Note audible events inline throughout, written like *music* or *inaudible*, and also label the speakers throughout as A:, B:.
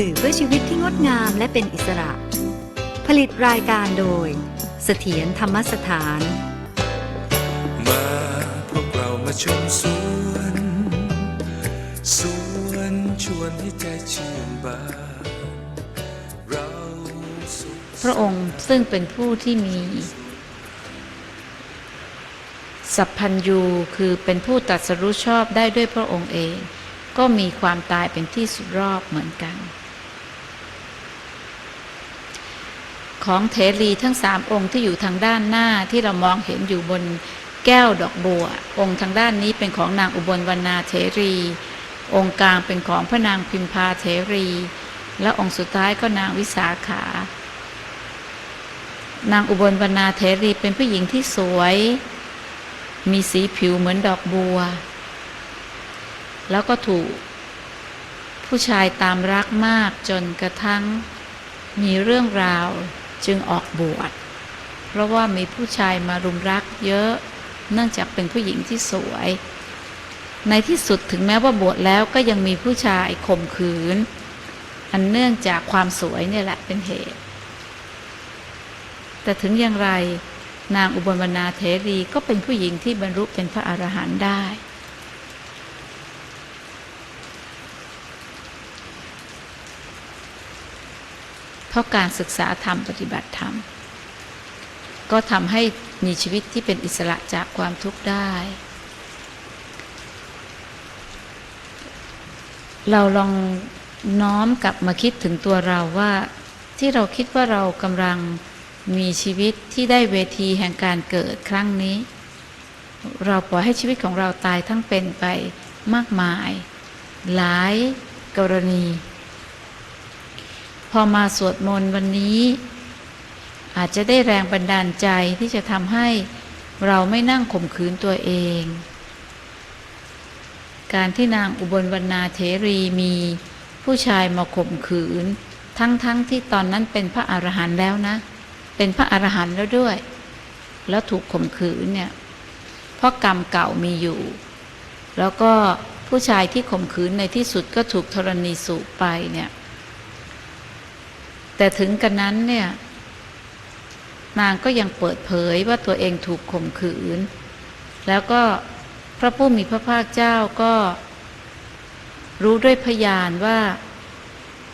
A: สื่อเพื่อชีวิตที่งดงามและเป็นอิสระ ผลิตรายการโดย เสถียรธรรมสถาน
B: มาพวกเรามาชมสวนสวนชวนให้ใจชื่นบานเราสุข
C: พระองค์ซึ่งเป็นผู้ที่มี สัพพัญญูคือเป็นผู้ตรัสรู้ชอบได้ด้วยพระองค์เอง ก็มีความตายเป็นที่สุดรอบเหมือนกัน ของเถรีทั้งสามองค์ที่อยู่ทางด้านหน้าที่เรามองเห็นอยู่บนแก้วดอกบัว องค์ทางด้านนี้เป็นของนางอุบลวรรณาเถรี องค์กลางเป็นของพระนางพิมพาเถรี และองค์สุดท้ายก็นางวิสาขา นางอุบลวรรณาเถรีเป็นผู้หญิงที่สวย มีสีผิวเหมือนดอกบัว แล้วก็ถูก ผู้ชายตามรักมากจนกระทั่งมีเรื่องราว จึงออกบวช เพราะว่ามีผู้ชายมารุมรักเยอะ เนื่องจากเป็นผู้หญิงที่สวย ในที่สุดถึงแม้ว่าบวชแล้วก็ยังมีผู้ชายข่มขืน อันเนื่องจากความสวยเนี่ยแหละเป็นเหตุ แต่ถึงอย่างไรนางอุบลวรรณาเถรีก็เป็นผู้หญิงที่บรรลุเป็นพระอรหันต์ได้ ราะการศึกษาธรรมปฏิบัติธรรม ก็ทำให้มีชีวิตที่เป็นอิสระจากความทุกข์ได้ เราลองน้อมกลับมาคิดถึงตัวเราว่า ที่เราคิดว่าเรากำลังมีชีวิตที่ได้เวทีแห่งการเกิดครั้งนี้ เราปล่อยให้ชีวิตของเราตายทั้งเป็นไปมากมาย หลายกรณี อมาสวดมนต์วันนี้ อาจจะได้แรงบันดาลใจที่จะทำให้เราไม่นั่งข่มขืนตัวเอง การที่นางอุบลวรรณาเถรีมีผู้ชายมาข่มขืน ทั้งๆทที่ตอนนั้นเป็นพระอรหันต์แล้วนะ เป็นพระอรหันต์แล้วด้วย แล้วถูกข่มขืนเนี่ยเพราะกรรมเก่ามีอยู่ แล้วก็ผู้ชายที่ข่มขืนในที่สุดก็ถูกธรณีสูบไปเนี่ย แต่ถึงกันนั้นเนี่ย นางก็ยังเปิดเผยว่าตัวเองถูกข่มขืน แล้วก็พระผู้มีพระภาคเจ้าก็รู้ด้วยพยานว่า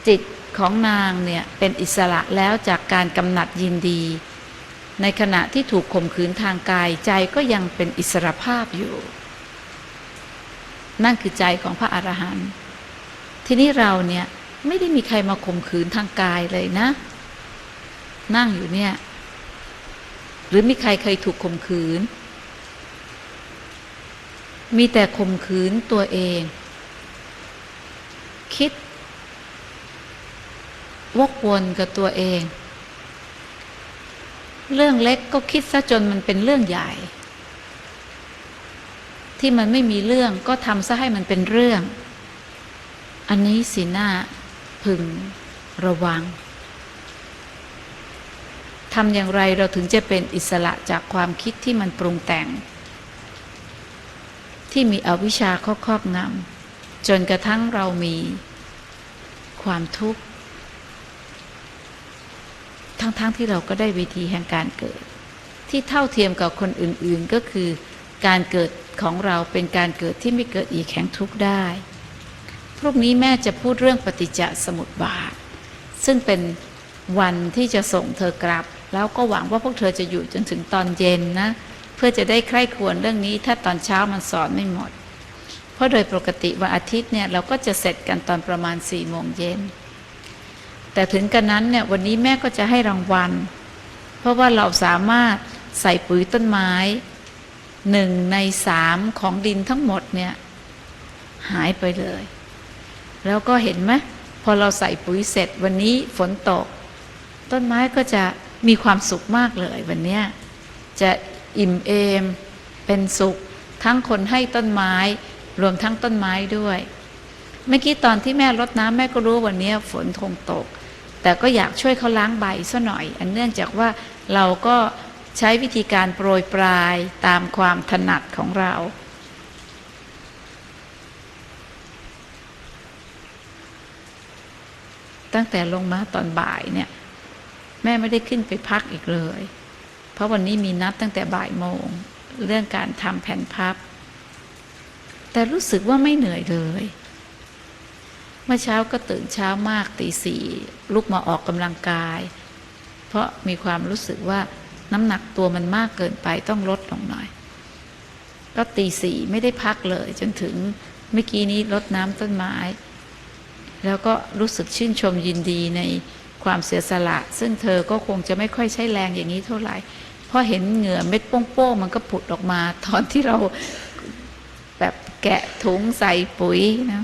C: จิตของนางเนี่ยเป็นอิสระแล้วจากการกำหนัดยินดี ในขณะที่ถูกข่มขืนทางกายใจก็ยังเป็นอิสระภาพอยู่ นั่นคือใจของพระอรหันต์ทีนี้เราเนี่ย ไม่ได้มีใครมาข่มขืนทางกายเลยนะ นั่งอยู่เนี่ย หรือมีใครเคยถูกข่มขืน มีแต่ข่มขืนตัวเอง คิด วกวนกับตัวเอง เรื่องเล็กก็คิดซะจนมันเป็นเรื่องใหญ่ ที่มันไม่มีเรื่องก็ทำซะให้มันเป็นเรื่องอันนี้สิหน้า พึงระวังทำอย่างไรเราถึงจะเป็นอิสระจากความคิดที่มันปรุงแต่ง ที่มีอวิชชาครอบงำจนกระทั่งเรามีความทุกข์ ทั้งๆทที่เราก็ได้วิธีแห่งการเกิด ที่เท่าเทียมกับคนอื่นๆก็คือ การเกิดของเราเป็นการเกิดที่ไม่เกิดอีกแห่งทุกข์ได้ พรุ่งนี้แม่จะพูดเรื่องปฏิจจสมุปบาท ซึ่งเป็นวันที่จะส่งเธอกลับ แล้วก็หวังว่าพวกเธอจะอยู่จนถึงตอนเย็นนะ เพื่อจะได้ใคร่ควรเรื่องนี้ถ้าตอนเช้ามันสอนไม่หมด เพราะโดยปกติวันอาทิตย์เนี่ยเราก็จะเสร็จกันตอนประมาณสี่โมงเย็นแต่ถึงกันนั้นเนี่ยวันนี้แม่ก็จะให้รางวัล เพราะว่าเราสามารถใส่ปุ๋ยต้นไม้หนึ่งในสามของดินทั้งหมดเนี่ยหายไปเลย แล้วก็เห็นไหมพอเราใส่ปุ๋ยเสร็จวันนี้ฝนตก ต้นไม้ก็จะมีความสุขมากเลยวันนี้จะอิ่มเอม เป็นสุข ทั้งคนให้ต้นไม้ รวมทั้งต้นไม้ด้วย เมื่อกี้ตอนที่แม่รดน้ำแม่ก็รู้วันนี้ฝนคงตก แต่ก็อยากช่วยเขาล้างใบซะหน่อย อันเนื่องจากว่าเราก็ใช้วิธีการโปรยปลายตามความถนัดของเรา ตั้งแต่ลงมาตอนบ่ายเนี่ย แม่ไม่ได้ขึ้นไปพักอีกเลย เพราะวันนี้มีนัดตั้งแต่บ่ายโมง เรื่องการทำแผ่นพับ แต่รู้สึกว่าไม่เหนื่อยเลย เมื่อเช้าก็ตื่นเช้ามากตีสี่ลุกมาออกกำลังกาย เพราะมีความรู้สึกว่าน้ำหนักตัวมันมากเกินไปต้องลดลงหน่อย ก็ตีสี่ไม่ได้พักเลย จนถึงเมื่อกี้นี้รดน้ำต้นไม้ แล้วก็รู้สึกชื่นชมยินดีในความเสียสละ ซึ่งเธอก็คงจะไม่ค่อยใช้แรงอย่างนี้เท่าไหร่เพราะเห็นเหงื่อเม็ดโป้งๆมันก็ผุดออกมา ตอนที่เราแบบแกะถุงใส่ปุ๋ยนะ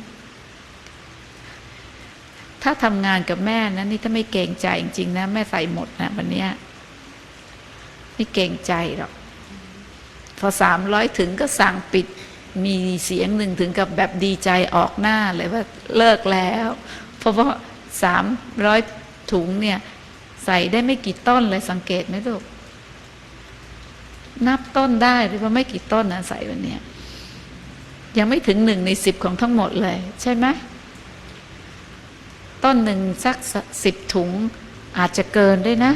C: ถ้าทำงานกับแม่นะนี่ถ้าไม่เกรงใจจริงๆนะแม่ใส่หมดนะวันนี้ไม่เกรงใจหรอกพอสามร้อยถึงก็สั่งปิด มีเสียงหนึ่งถึงกับแบบดีใจออกหน้าเลยว่าเลิกแล้ว เพราะว่าสามร้อยถุงเนี่ย ใส่ได้ไม่กี่ต้นเลยสังเกตไหมลูกนับต้นได้หรือว่าไม่กี่ต้นนะใส่วันนี้ยังไม่ถึงหนึ่งในสิบของทั้งหมดเลย ใช่ไหมต้นหนึ่งสักสิบถุงอาจจะเกินด้วยนะ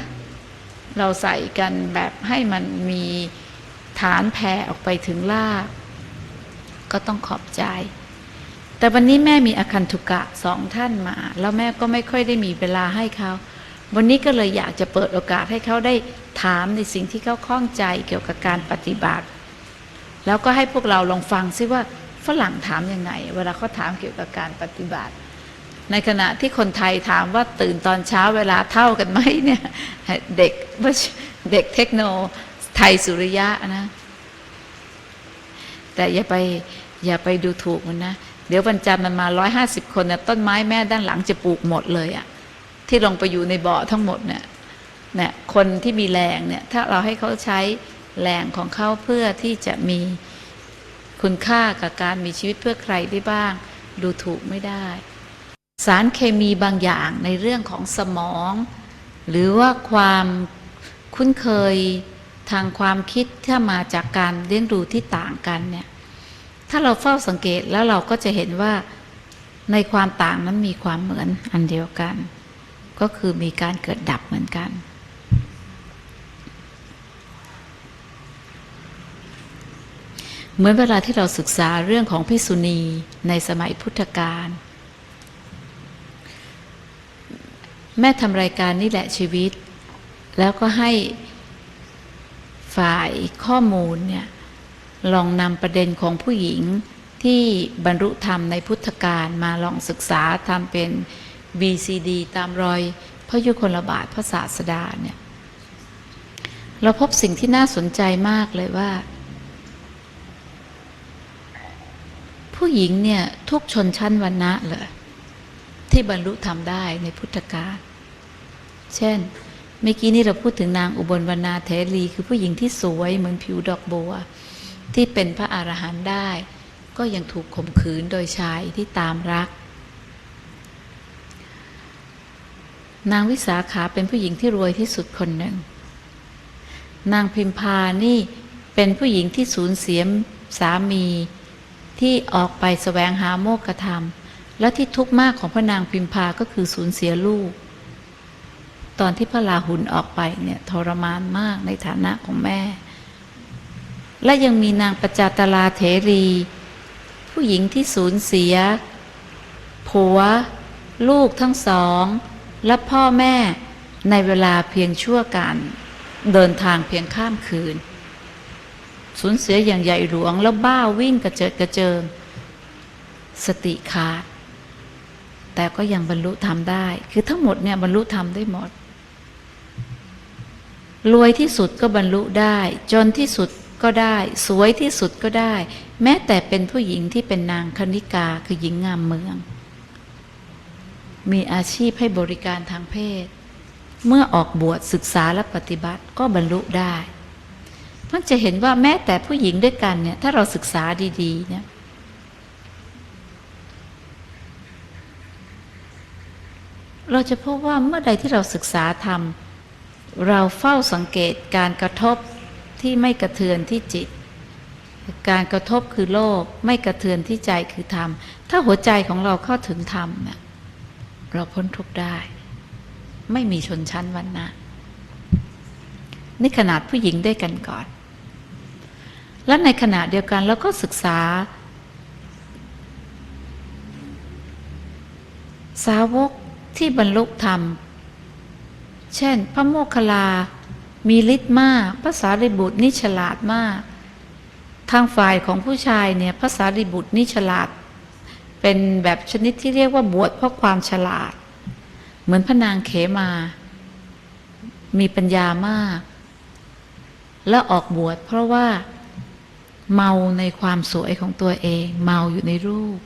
C: เราใส่กันแบบให้มันมีฐานแผ่ออกไปถึงราก ก็ต้องขอบใจ แต่วันนี้แม่มีอคันทุกะสองท่านมา แล้วแม่ก็ไม่ค่อยได้มีเวลาให้เขา วันนี้ก็เลยอยากจะเปิดโอกาสให้เขาได้ถามในสิ่งที่เขาข้องใจเกี่ยวกับการปฏิบัติ แล้วก็ให้พวกเราลองฟังซิว่าฝรั่งถามยังไง เวลาเขาถามเกี่ยวกับการปฏิบัติ ในขณะที่คนไทยถามว่าตื่นตอนเช้าเวลาเท่ากันไหมเนี่ยเด็กเด็กเทคโนไทยสุริยะนะ แต่อย่าไป อย่าไปดูถูกมันนะ เดี๋ยววันจันทร์มันมาร้อยห้าสิบคนนะต้นไม้แม่ด้านหลังจะปลูกหมดเลยอะที่ลงไปอยู่ในบ่อทั้งหมดเนี่ยเนี่ยคนที่มีแรงเนี่ยถ้าเราให้เขาใช้แรงของเขาเพื่อที่จะมีคุณค่ากับการมีชีวิตเพื่อใครได้บ้าง ดูถูกไม่ได้ สารเคมีบางอย่างในเรื่องของสมอง หรือว่าความคุ้นเคยทางความคิดถ้ามาจากการเลี้ยงดูที่ต่างกันเนี่ย ถ้าเราเฝ้าสังเกตแล้วเราก็จะเห็นว่าในความต่างนั้นมีความเหมือนอันเดียวกัน ก็คือมีการเกิดดับเหมือนกัน เหมือนเวลาที่เราศึกษาเรื่องของพิสุณีในสมัยพุทธกาลแม่ทำรายการนี่แหละชีวิต แล้วก็ให้ฝ่ายข้อมูลเนี่ย ลองนำประเด็นของผู้หญิงที่บรรลุธรรมในพุทธกาลมาลองศึกษาทำเป็น BCD ตามรอยพระยุคลบาทพระศาสดาเนี่ยเราพบสิ่งที่น่าสนใจมากเลยว่า ผู้หญิงเนี่ยทุกชนชั้นวรรณะเลยที่บรรลุธรรมได้ในพุทธกาลเช่นเมื่อกี้นี้เราพูดถึงนางอุบลวรรณาเทรีคือผู้หญิงที่สวยเหมือนผิวดอกบัว ที่เป็นพระอรหันต์ได้ ก็ยังถูกข่มขืนโดยชายที่ตามรัก นางวิสาขาเป็นผู้หญิงที่รวยที่สุดคนหนึ่ง นางพิมพานี่เป็นผู้หญิงที่สูญเสียสามีที่ออกไปสแสวงหาโมกธรรม และที่ทุกข์มากของพระนางพิมพาก็คือสูญเสียลูก ตอนที่พระลาหุนออกไปเนี่ยทรมานมากในฐานะของแม่ และยังมีนางประจาตลาเถรี ผู้หญิงที่สูญเสีย ผัว ลูกทั้งสอง และพ่อแม่ในเวลาเพียงชั่วการเดินทางเพียงข้ามคืน สูญเสียอย่างใหญ่หลวงแล้วบ้าวิ่งกระเจิดกระเจิง สติขาด แต่ก็ยังบรรลุธรรมได้ คือทั้งหมดเนี่ยบรรลุธรรมได้หมดรวยที่สุดก็บรรลุได้ จนที่สุด ก็ได้ สวยที่สุดก็ได้ แม้แต่เป็นผู้หญิงที่เป็นนางคณิกาคือหญิงงามเมือง มีอาชีพให้บริการทางเพศ เมื่อออกบวชศึกษาและปฏิบัติก็บรรลุได้มันจะเห็นว่าแม้แต่ผู้หญิงด้วยกันเนี่ย ถ้าเราศึกษาดีๆ เนี่ยเราจะพบว่าเมื่อใดที่เราศึกษาธรรม เราเฝ้าสังเกตการกระทบ ที่ไม่กระเทือนที่จิต การกระทบคือโลกไม่กระเทือนที่ใจคือธรรม ถ้าหัวใจของเราเข้าถึงธรรมเนี่ยเราพ้นทุกข์ได้ ไม่มีชนชั้นวันนะนี่ขนาดผู้หญิงด้วยกันก่อน และในขณะเดียวกันเราก็ศึกษา สาวกที่บรรลุธรรม เช่น พระโมคคัลลา มีฤทธิ์มากพระสารีบุตรนี่ฉลาดมาก ทางฝ่ายของผู้ชายเนี่ยพระสารีบุตรนี่ฉลาด เป็นแบบชนิดที่เรียกว่าบวชเพราะความฉลาด เหมือนพระนางเขมา มีปัญญามาก และออกบวชเพราะว่าเมาในความสวยของตัวเอง เมาอยู่ในรูป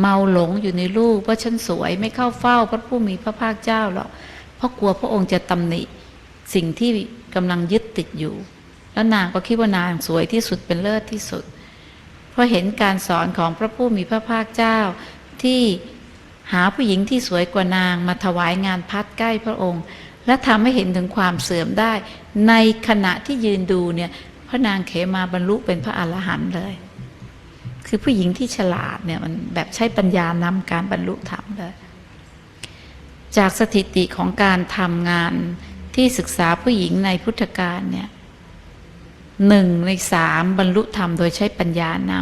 C: เมาหลงอยู่ในรูปว่าฉันสวยไม่เข้าเฝ้าพระผู้มีพระภาคเจ้าหรอกเพราะกลัวพระองค์จะตำหนิ สิ่งที่กำลังยึดติดอยู่ แล้วนางก็คิดว่านางสวยที่สุดเป็นเลิศที่สุด เพราะเห็นการสอนของพระผู้มีพระภาคเจ้าที่หาผู้หญิงที่สวยกว่านางมาถวายงานพัดใกล้พระองค์ และทำให้เห็นถึงความเสื่อมได้ ในขณะที่ยืนดูเนี่ยพระนางเขมาบรรลุเป็นพระอรหันต์เลย คือผู้หญิงที่ฉลาดเนี่ยมันแบบใช้ปัญญานำการบรรลุธรรมเลย จากสถิติของการทำงาน ที่ศึกษาผู้หญิงในพุทธกาลเนี่ยหนึ่งในสามบรรลุธรรมโดยใช้ปัญญาน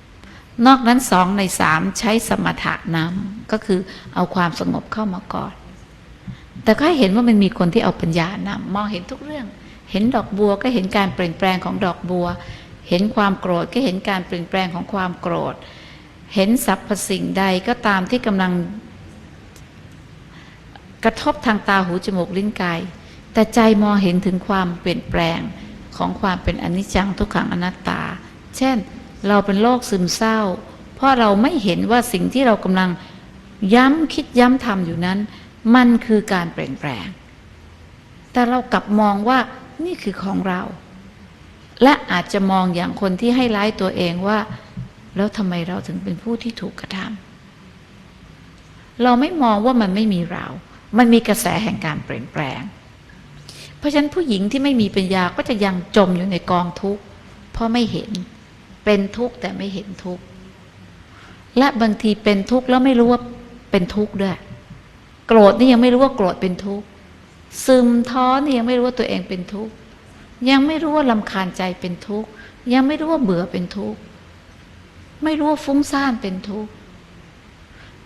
C: ำนอกนั้นสองในสามใช้สมถะนำก็คือเอาความสงบเข้ามาก่อน แต่ก็เห็นว่ามันมีคนที่เอาปัญญานำมองเห็นทุกเรื่อง เห็นดอกบัวก็เห็นการเปลี่ยนแปลงของดอกบัว เห็นความโกรธก็เห็นการเปลี่ยนแปลงของความโกรธ เห็นสรรพสิ่งใดก็ตามที่กำลังกระทบทางตาหูจมูกลิ้นกาย แต่ใจมองเห็นถึงความเปลี่ยนแปลงของความเป็นอนิจจังทุกขังอนัตตา เช่น เราเป็นโรคซึมเศร้า เพราะเราไม่เห็นว่าสิ่งที่เรากำลังย้ำคิดย้ำทำอยู่นั้น มันคือการเปลี่ยนแปลง แต่เรากลับมองว่านี่คือของเรา และอาจจะมองอย่างคนที่ให้ร้ายตัวเองว่า แล้วทำไมเราถึงเป็นผู้ที่ถูกกระทำเราไม่มองว่ามันไม่มีเรา มันมีกระแสแห่งการเปลี่ยนแปลง ราะฉะนั้นผู้หญิงที่ไม่มีปัญญาก็จะยังจมอยู่ในกองทุกข์เพราะไม่เห็นเป็นทุกข์แต่ไม่เห็นทุกข์และบางทีเป็นทุกข์แล้วไม่รู้ว่าเป็นทุกข์ด้วย โกรธนี่ยังไม่รู้ว่าโกรธเป็นทุกข์ซึมท้อนี่ยังไม่รู้ว่าตัวเองเป็นทุกข์ยังไม่รู้ว่าลำคาญใจเป็นทุกข์ยังไม่รู้ว่าเบื่อเป็นทุกข์ไม่รู้ว่าฟุ้งซ่านเป็นทุกข์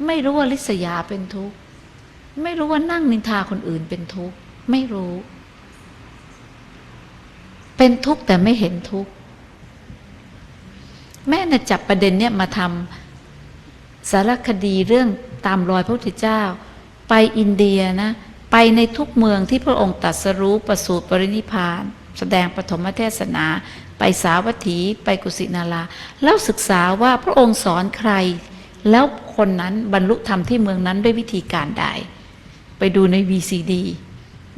C: ไม่รู้ว่าลิษยาเป็นทุกข์ไม่รู้ว่านั่งนินทาคนอื่นเป็นทุกข์ไม่รู้ เป็นทุกข์แต่ไม่เห็นทุกข์แม่น่ะจับประเด็นเนี่ยมาทำสารคดีเรื่องตามรอยพระพุทธเจ้า ไปอินเดียนะ ไปในทุกเมืองที่พระองค์ตรัสรู้ประสูติปรินิพพาน แสดงปฐมเทศนา ไปสาวัตถีไปกุสินาราแล้วศึกษาว่าพระองค์สอนใคร แล้วคนนั้นบรรลุธรรมที่เมืองนั้นด้วยวิธีการใด ไปดูใน VCD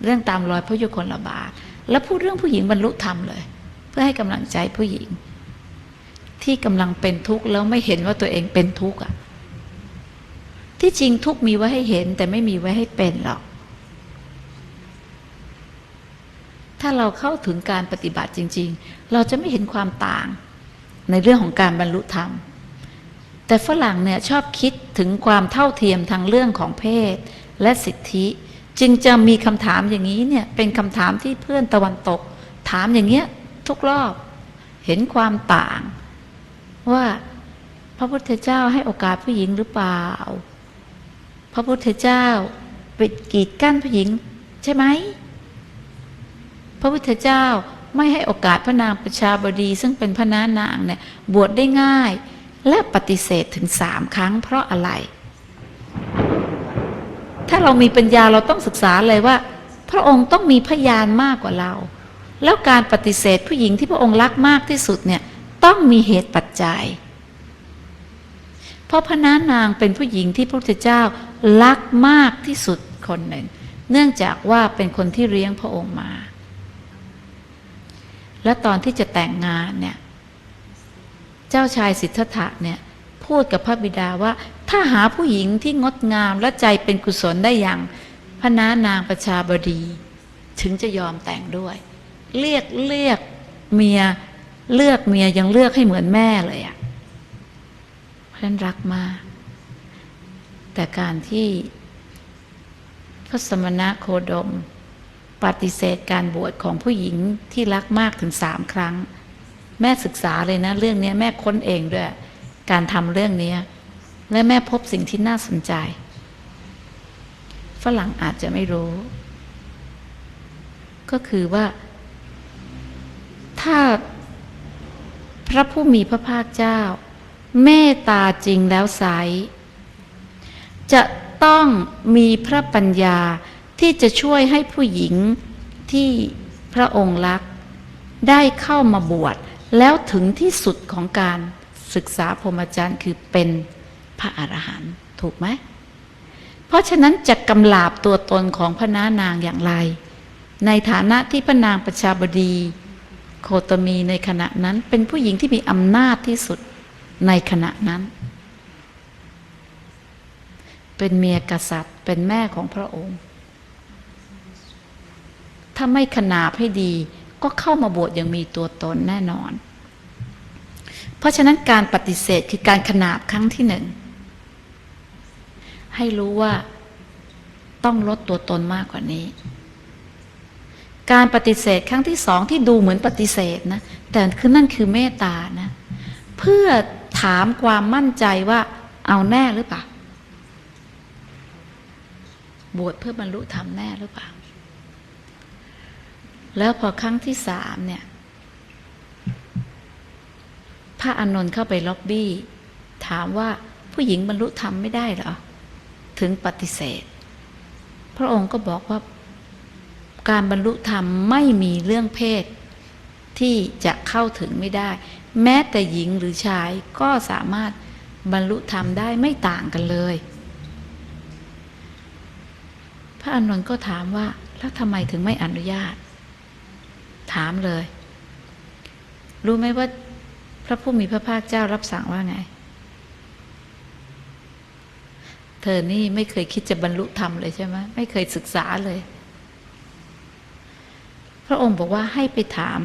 C: เรื่องตามรอยพระยุคลบาท แล้วพูดเรื่องผู้หญิงบรรลุธรรมเลย เพื่อให้กำลังใจผู้หญิง ที่กำลังเป็นทุกข์แล้วไม่เห็นว่าตัวเองเป็นทุกข์อะที่จริงทุกข์มีไว้ให้เห็น แต่ไม่มีไว้ให้เป็นหรอก ถ้าเราเข้าถึงการปฏิบัติจริง ๆ เราจะไม่เห็นความต่างในเรื่องของการบรรลุธรรม แต่ฝรั่งเนี่ยชอบคิดถึงความเท่าเทียมทางเรื่องของเพศและสิทธิ จึงจะมีคำถามอย่างนี้เนี่ยเป็นคำถามที่เพื่อนตะวันตก ถามอย่างเงี้ยทุกรอบเห็นความต่าง ว่าพระพุทธเจ้าให้โอกาสผู้หญิงหรือเปล่า พระพุทธเจ้าปิดกีดกั้นผู้หญิงใช่ไหมพระพุทธเจ้าไม่ให้โอกาสพระนางประชาบดี ซึ่งเป็นพระนานางเนี่ยบวชได้ง่าย และปฏิเสธถึงสามครั้งเพราะอะไร ถ้าเรามีปัญญาเราต้องศึกษาเลยว่า พระองค์ต้องมีพยานมากกว่าเรา แล้วการปฏิเสธผู้หญิงที่พระองค์รักมากที่สุดเนี่ยต้องมีเหตุปัจจัย เพราะพระนานางเป็นผู้หญิงที่พระพุทธเจ้ารักมากที่สุดคนหนึ่ง เนื่องจากว่าเป็นคนที่เลี้ยงพระองค์มา และตอนที่จะแต่งงานเนี่ย เจ้าชายสิทธัตถะเนี่ยพูดกับพระบิดาว่า ถ้าหาผู้หญิงที่งดงามและใจเป็นกุศลได้อย่างพระนานางประชาบดี ถึงจะยอมแต่งด้วย เรียกเรียกเมียเลือกเมียยังเลือกให้เหมือนแม่เลยอะเพราะนั้นรักมาก แต่การที่ระสมณะโคดม ปฏิเสธการบวชของผู้หญิงที่รักมากถึงสามครั้ง แม่ศึกษาเลยนะ เรื่องนี้แม่ค้นเองด้วย การทำเรื่องนี้ และแม่พบสิ่งที่น่าสนใจ ฝรั่งอาจจะไม่รู้ ก็คือว่า ถ้าพระผู้มีพระภาคเจ้า เมตตาจริงแล้วไซจะต้องมีพระปัญญาที่จะช่วยให้ผู้หญิงที่พระองค์รัก ได้เข้ามาบวชแล้วถึงที่สุดของการศึกษาพรหมจรรย์คือเป็น พระอรหันต์ถูกไหม เพราะฉะนั้นจะกำลาบตัวตนของพระนานางอย่างไร ในฐานะที่พระนางประชาบดี โคตมีในขณะนั้น เป็นผู้หญิงที่มีอำนาจที่สุดในขณะนั้น เป็นเมียกษัตริย์เป็นแม่ของพระองค์ ถ้าไม่ขนาบให้ดีก็เข้ามาบวชอย่างมีตัวตนแน่นอน เพราะฉะนั้นการปฏิเสธคือการขนาบครั้งที่หนึ่ง ให้รู้ว่าต้องลดตัวตนมากกว่านี้ การปฏิเสธครั้งที่สองที่ดูเหมือนปฏิเสธนะ แต่คือนั่นคือเมตตานะ เพื่อถามความมั่นใจว่าเอาแน่หรือเปล่า บวชเพื่อบรรลุธรรมแน่หรือเปล่า แล้วพอครั้งที่สามเนี่ย พระอานนท์เข้าไปล็อบบี้ ถามว่าผู้หญิงบรรลุธรรมไม่ได้เหรอ ถึงปฏิเสธ พระองค์ก็บอกว่าการบรรลุธรรมไม่มีเรื่องเพศ ที่จะเข้าถึงไม่ได้ แม้แต่หญิงหรือชายก็สามารถบรรลุธรรมได้ไม่ต่างกันเลย พระอานนท์ก็ถามว่าแล้วทำไมถึงไม่อนุญาต ถามเลย รู้ไหมว่าพระผู้มีพระภาคเจ้ารับสั่งว่าไง เธอนี่ไม่เคยคิดจะบรรลุธรรมเลยใช่ไหมไม่เคยศึกษาเลย พระองค์บอกว่าให้ไปถาม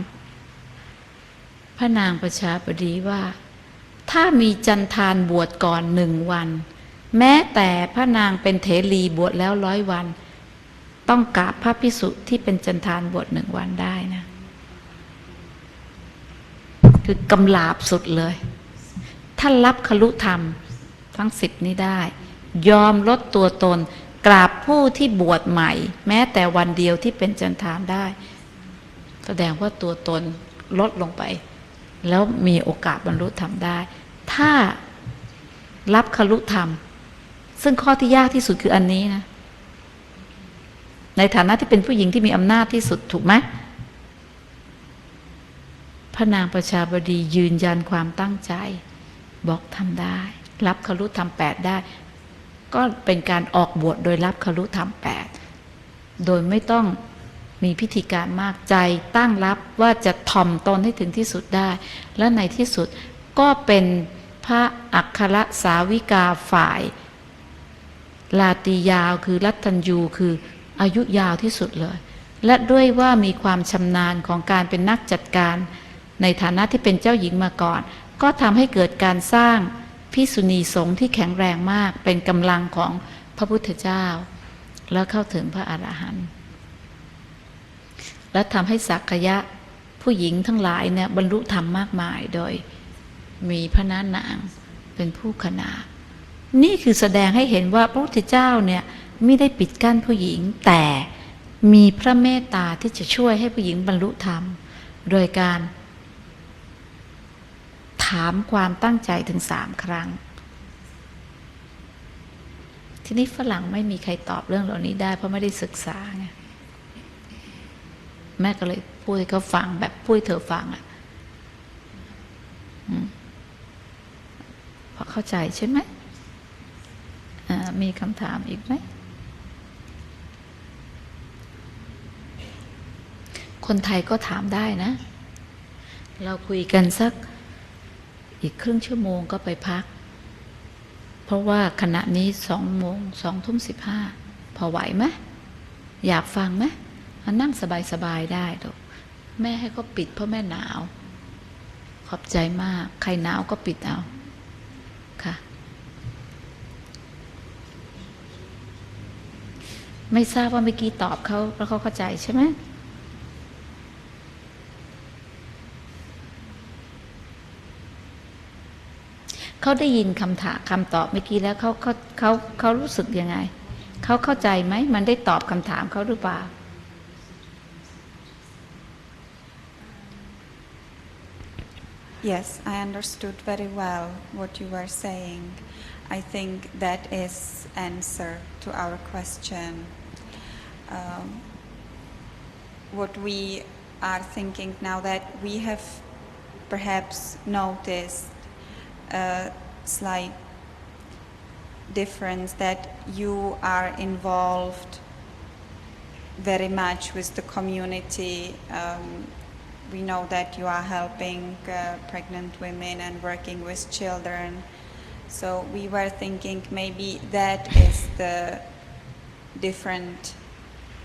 C: พระนางประชาบดีว่า ถ้ามีจันทานบวชก่อนหนึ่งวัน แม้แต่พระนางเป็นเถรีบวชแล้วร้อยวัน ต้องกราบพระพิสุที่เป็นจันทานบวชหนึ่งวันได้นะ คือกำลาบสุดเลยท่านรับคลุธรรมทั้งสิบนี้ได้ ยอมลดตัวตน กราบผู้ที่บวชใหม่ แม้แต่วันเดียวที่เป็นจันทานได้ แสดงว่าตัวตนลดลงไป แล้วมีโอกาสบรรลุธรรมได้ ถ้ารับคลุธรรม ซึ่งข้อที่ยากที่สุดคืออันนี้นะ ในฐานะที่เป็นผู้หญิงที่มีอำนาจที่สุดถูกไหมพระนางประชาบดียืนยันความตั้งใจ บอกทำได้ รับคลุธรรมแปดได้ ก็เป็นการออกบวชโดยรับคลุธรรมแปดโดยไม่ต้องมีพิธีการมากใจตั้งรับว่าจะถ่อมตนให้ถึงที่สุดได้ และในที่สุดก็เป็นพระอัครสาวิกาฝ่าย ลาตียาวคือรัตตัญยูคืออายุยาวที่สุดเลย และด้วยว่ามีความชำนาญของการเป็นนักจัดการ ในฐานะที่เป็นเจ้าหญิงมาก่อน ก็ทำให้เกิดการสร้าง พิสุณีสงฆ์ที่แข็งแรงมากเป็นกำลังของพระพุทธเจ้า แล้วเข้าถึงพระอรหันต์และทำให้สักยะผู้หญิงทั้งหลายเนี่ยบรรลุธรรมมากมายโดยมีพระนานางเป็นผู้ขนา นี่คือแสดงให้เห็นว่าพระพุทธเจ้าเนี่ยไม่ได้ปิดกั้นผู้หญิง แต่มีพระเมตตาที่จะช่วยให้ผู้หญิงบรรลุธรรม โดยการ ถามความตั้งใจถึงสามครั้ง ทีนี้ฝรั่งไม่มีใครตอบเรื่องเหล่านี้ได้ เพราะไม่ได้ศึกษาไงแม่ก็เลยพูดให้เขาฟังแบบพูดให้เธอฟังอะ่ะพอเข้าใจใช่ไหมมีคำถามอีกไหม คนไทยก็ถามได้นะ เราคุยกันสัก อีกครึ่งชั่วโมงก็ไปพัก เพราะว่าขณะนี้สองโมงสองทุ่มสิบห้าพอไหวไหมอยากฟังไหมมานั่งสบายๆได้ลูกแม่ให้เขาปิดเพราะแม่หนาว ขอบใจมาก ใครหนาวก็ปิดเอาค่ะ ไม่ทราบว่าเมื่อกี้ตอบเขาแล้วเขาเข้าใจใช่ไหม เขาได้ยินคำถามคำตอบเมื่อกี้แล้วเขาเขาเขาเขารู้สึกยังไงเขาเข้าใจไหมมันได้ตอบคำถามเขาหรือเปล่า
D: Yes, I understood very well what you were saying. I think that is answer to our question. Um, what we are thinking now that we have perhaps noticed a slight difference that you are involved very much with the community. Um, we know that you are helping uh, pregnant women and working with children. So we were thinking maybe that is the different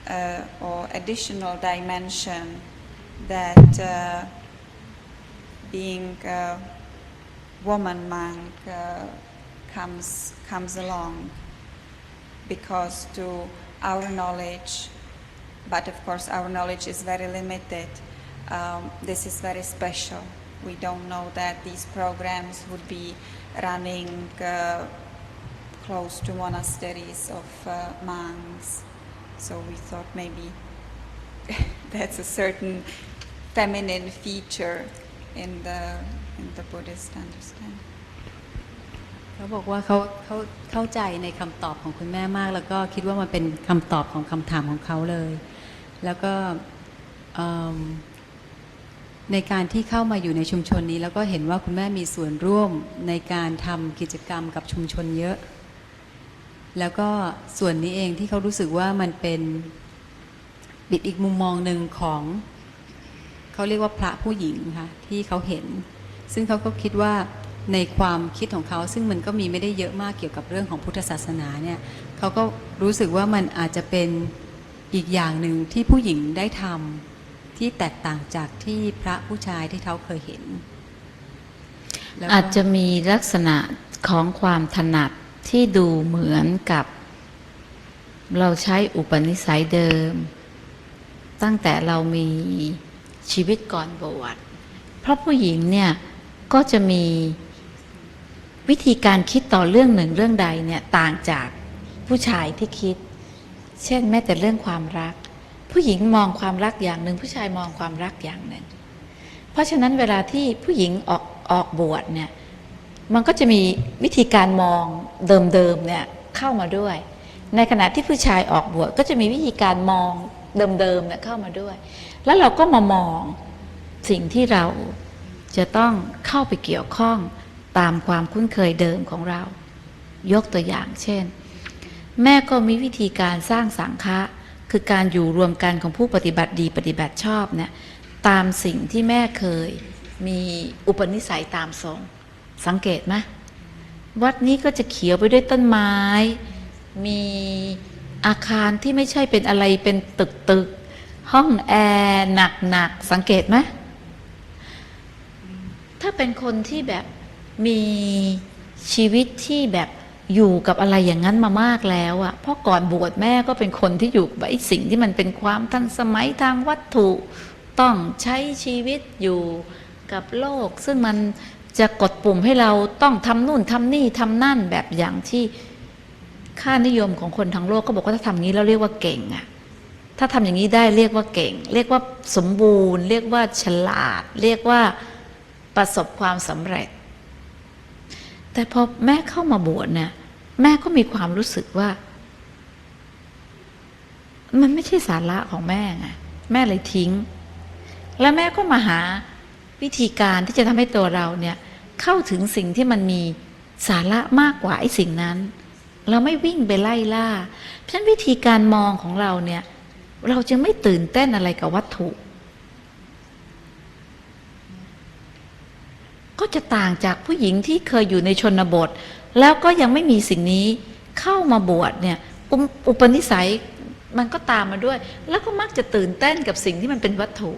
D: uh, or additional dimension that uh, being a woman monk uh, comes comes along because to our knowledge but of course our knowledge is very limited um, this is very special. We don't know that these programs would be running uh, close to monasteries of uh, monks. So we thought maybe *laughs* that's a certain feminine feature in the in the buddhist understand.
E: เขาบอกว่าเขาเขาเข้าใจในคำตอบของคุณแม่มาก แล้วก็คิดว่ามันเป็นคำตอบของคำถามของเขาเลย แล้วก็ในการที่เข้ามาอยู่ในชุมชนนี้ แล้วก็เห็นว่าคุณแม่มีส่วนร่วมในการทำกิจกรรมกับชุมชนเยอะ แล้วก็ส่วนนี้เองที่เขารู้สึกว่ามันเป็นบิดอีกมุมมองหนึ่งของ เขาเรียกว่าพระผู้หญิงค่ะที่เขาเห็น ซึ่งเขาก็คิดว่าในความคิดของเขาซึ่งมันก็มีไม่ได้เยอะมากเกี่ยวกับเรื่องของพุทธศาสนาเนี่ยเขาก็รู้สึกว่ามันอาจจะเป็นอีกอย่างหนึ่งที่ผู้หญิงได้ทำที่แตกต่างจากที่พระผู้ชายที่เขาเคยเห็น
C: อาจจะมีลักษณะของความถนัดที่ดูเหมือนกับ เราใช้อุปนิสัยเดิม ตั้งแต่เรามีชีวิตก่อนบวชเพราะผู้หญิงเนี่ย ก็จะมีวิธีการคิดต่อเรื่องหนึ่งเรื่องใดเนี่ยต่างจากผู้ชายที่คิด เช่นแม้แต่เรื่องความรัก ผู้หญิงมองความรักอย่างหนึ่ง ผู้ชายมองความรักอย่างหนึ่ง เพราะฉะนั้นเวลาที่ผู้หญิงออกออกบวชเนี่ยมันก็จะมีวิธีการมองเดิมๆเนี่ยเข้ามาด้วย ในขณะที่ผู้ชายออกบวชก็จะมีวิธีการมองเดิมๆเนี่ยเข้ามาด้วย แล้วเราก็มามองสิ่งที่เรา จะต้องเข้าไปเกี่ยวข้องตามความคุ้นเคยเดิมของเรา ยกตัวอย่างเช่น แม่ก็มีวิธีการสร้างสังฆะคือการอยู่รวมกันของผู้ปฏิบัติดีปฏิบัติชอบเนี่ยตามสิ่งที่แม่เคยมีอุปนิสัยตามทรง สังเกตไหมวัดนี้ก็จะเขียวไปด้วยต้นไม้ มีอาคารที่ไม่ใช่เป็นอะไรเป็นตึกตึกๆห้องแอร์หนักๆสังเกตไหม ถ้าเป็นคนที่แบบมีชีวิตที่แบบอยู่กับอะไรอย่างนั้นมามากแล้วอะเพราะก่อนบวชแม่ก็เป็นคนที่อยู่กับไอ้สิ่งที่มันเป็นความทันสมัยทางวัตถุ ต้องใช้ชีวิตอยู่กับโลก ซึ่งมันจะกดปุ่มให้เราต้องทำนู่นทำนี่ทำนั่นแบบอย่างที่ค่านิยมของคนทั้งโลกก็บอกว่าถ้าทำนี้แล้วเรียกว่าเก่งอะถ้าทำอย่างนี้ได้เรียกว่าเก่ง เรียกว่าสมบูรณ์ เรียกว่าฉลาด เรียกว่า ประสบความสำเร็จ แต่พอแม่เข้ามาบวชเนี่ยแม่ก็มีความรู้สึกว่า มันไม่ใช่สาระของแม่ไงแม่เลยทิ้ง แล้วแม่ก็มาหาวิธีการที่จะทำให้ตัวเราเนี่ย เข้าถึงสิ่งที่มันมีสาระมากกว่าไอ้สิ่งนั้น เราไม่วิ่งไปไล่ล่า เพราะฉะนั้นวิธีการมองของเราเนี่ย เราจึงไม่ตื่นเต้นอะไรกับวัตถุ ก็จะต่างจากผู้หญิงที่เคยอยู่ในชนบท แล้วก็ยังไม่มีสิ่งนี้เข้ามาบวชเนี่ยอุปอุปนิสัยมันก็ตามมาด้วย แล้วก็มักจะตื่นเต้นกับสิ่งที่มันเป็นวัตถุ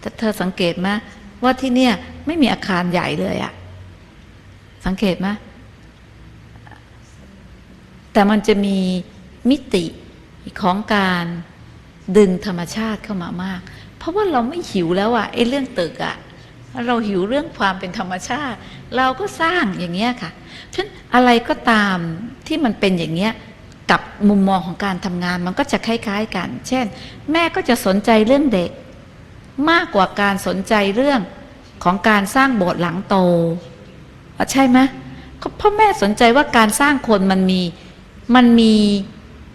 C: แต่เธอสังเกตไหมว่าที่เนี่ยไม่มีอาคารใหญ่เลยอะสังเกตไหมแต่มันจะมีมิติของการดึงธรรมชาติเข้ามามาก เพราะว่าเราไม่หิวแล้วอะไอ้เรื่องตึกอะ เราหิวเรื่องความเป็นธรรมชาติ เราก็สร้างอย่างเงี้ยค่ะฉะนั้นอะไรก็ตามที่มันเป็นอย่างเงี้ยกับมุมมองของการทำงานมันก็จะคล้ายๆกัน เช่น แม่ก็จะสนใจเรื่องเด็ก มากกว่าการสนใจเรื่องของการสร้างโบสถ์หลังโตอะใช่ไหมเพราะแม่สนใจว่าการสร้างคนมันมีมันมี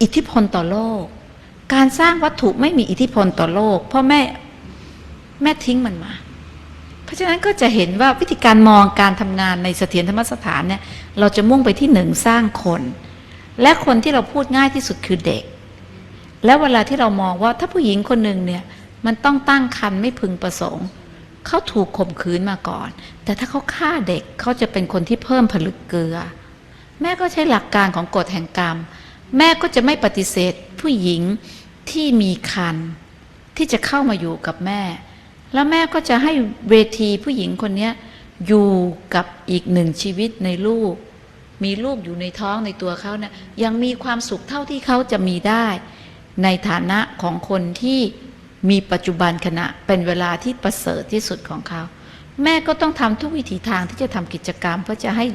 C: อิทธิพลต่อโลก การสร้างวัตถุไม่มีอิทธิพลต่อโลก เพราะแม่แม่ทิ้งมันมา เพราะฉะนั้นก็จะเห็นว่าวิธีการมองการทำงานในเสถียรธรรมสถานเนี่ยเราจะมุ่งไปที่หนึ่งสร้างคน และคนที่เราพูดง่ายที่สุดคือเด็ก แล้วเวลาที่เรามองว่าถ้าผู้หญิงคนหนึ่งเนี่ยมันต้องตั้งครรภ์ไม่พึงประสงค์เขาถูกข่มขืนมาก่อน แต่ถ้าเขาฆ่าเด็กเขาจะเป็นคนที่เพิ่มผลึกเกลือ แม่ก็ใช้หลักการของกฎแห่งกรรม แม่ก็จะไม่ปฏิเสธผู้หญิงที่มีคันที่จะเข้ามาอยู่กับแม่ แล้วแม่ก็จะให้เวทีผู้หญิงคนนี้อยู่กับอีกหนึ่งชีวิตในลูก มีลูกอยู่ในท้องในตัวเขาเนี่ยยังมีความสุขเท่าที่เขาจะมีได้ ในฐานะของคนที่มีปัจจุบันขณะเป็นเวลาที่ประเสริฐที่สุดของเขา แม่ก็ต้องทำทุกวิถีทางที่จะทำกิจกรรม เพื่อจะให้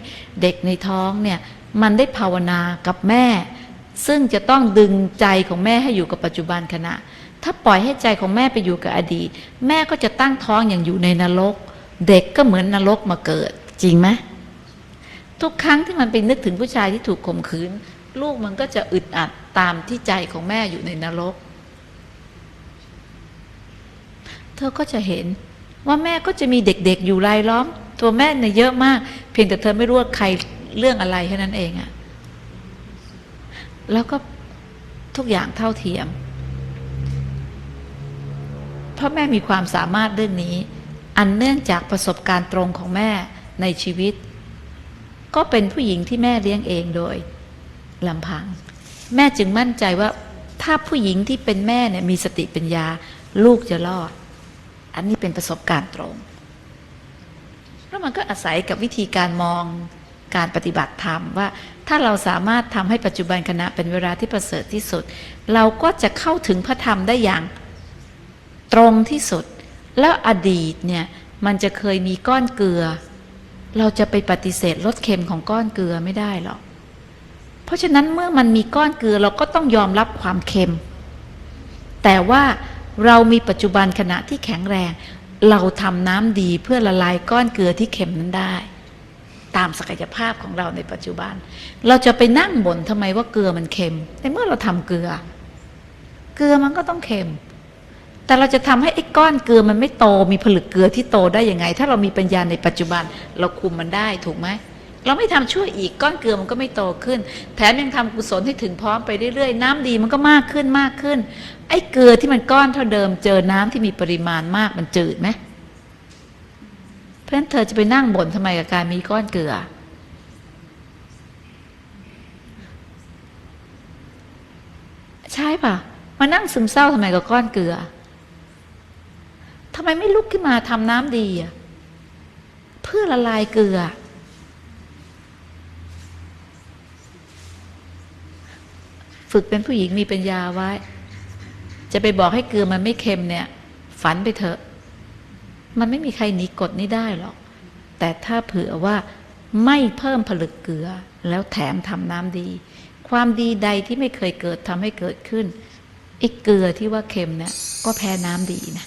C: เด็กในท้องเนี่ยมันได้ภาวนากับแม่ ซึ่งจะต้องดึงใจของแม่ให้อยู่กับปัจจุบันขณะ ถ้าปล่อยให้ใจของแม่ไปอยู่กับอดีต แม่ก็จะตั้งท้องอย่างอยู่ในนรก เด็กก็เหมือนนรกมาเกิด จริงไหมทุกครั้งที่มันไปนึกถึงผู้ชายที่ถูกข่มขืน ลูกมันก็จะอึดอัดตามที่ใจของแม่อยู่ในนรก เธอก็จะเห็นว่าแม่ก็จะมีเด็กๆอยู่รายล้อม ตัวแม่เนี่ยเยอะมาก เพียงแต่เธอไม่รู้ว่าใครเรื่องอะไรแค่นั้นเองอะแล้วก็ทุกอย่างเท่าเทียม เพราะแม่มีความสามารถเรื่องนี้ อันเนื่องจากประสบการณ์ตรงของแม่ในชีวิต ก็เป็นผู้หญิงที่แม่เลี้ยงเองโดยลำพัง แม่จึงมั่นใจว่าถ้าผู้หญิงที่เป็นแม่เนี่ยมีสติปัญญา ลูกจะรอด อันนี้เป็นประสบการณ์ตรงแล้วมันก็อาศัยกับวิธีการมองการปฏิบัติธรรมว่า ถ้าเราสามารถทำให้ปัจจุบันขณะเป็นเวลาที่ประเสริฐที่สุด เราก็จะเข้าถึงพระธรรมได้อย่าง ตรงที่สุด แล้วอดีตเนี่ยมันจะเคยมีก้อนเกลือ เราจะไปปฏิเสธรสเค็มของก้อนเกลือไม่ได้หรอกเพราะฉะนั้นเมื่อมันมีก้อนเกลือเราก็ต้องยอมรับความเค็ม แต่ว่าเรามีปัจจุบันขณะที่แข็งแรง เราทำน้ำดีเพื่อละลายก้อนเกลือที่เค็มนั้นได้ ตามศักยภาพของเราในปัจจุบัน เราจะไปนั่งบ่นทำไมว่าเกลือมันเค็มในเมื่อเราทำเกลือ เกลือมันก็ต้องเค็ม แต่เราจะทำให้ไอ้ก้อนเกลือมันไม่โต มีผลึกเกลือที่โตได้ยังไง ถ้าเรามีปัญญาในปัจจุบันเราคุมมันได้ถูกไหมเราไม่ทำช่วยอีกก้อนเกลือมันก็ไม่โตขึ้น แถมยังทำกุศลให้ถึงพร้อมไปเรื่อยๆ น้ำดีมันก็มากขึ้นมากขึ้น ไอ้เกลือที่มันก้อนเท่าเดิมเจอน้ำที่มีปริมาณมากมันจืดไหมเพราะฉะนั้นเธอจะไปนั่งบ่นทำไมกับการมีก้อนเกลือ ใช่ป่ะมานั่งซึมเศร้าทำไมกับก้อนเกลือ ทำไมไม่ลุกขึ้นมาทำน้ำดีอะเพื่อละลายเกลือ ฝึกเป็นผู้หญิงมีปัญญาไว้ จะไปบอกให้เกลือมันไม่เค็มเนี่ย ฝันไปเถอะ มันไม่มีใครหนีกฎนี้ได้หรอก แต่ถ้าเผื่อว่าไม่เพิ่มผลึกเกลือ แล้วแถมทำน้ำดี ความดีใดที่ไม่เคยเกิดทำให้เกิดขึ้นไอ้เกลือที่ว่าเค็มเนี่ยก็แพ้น้ำดีนะ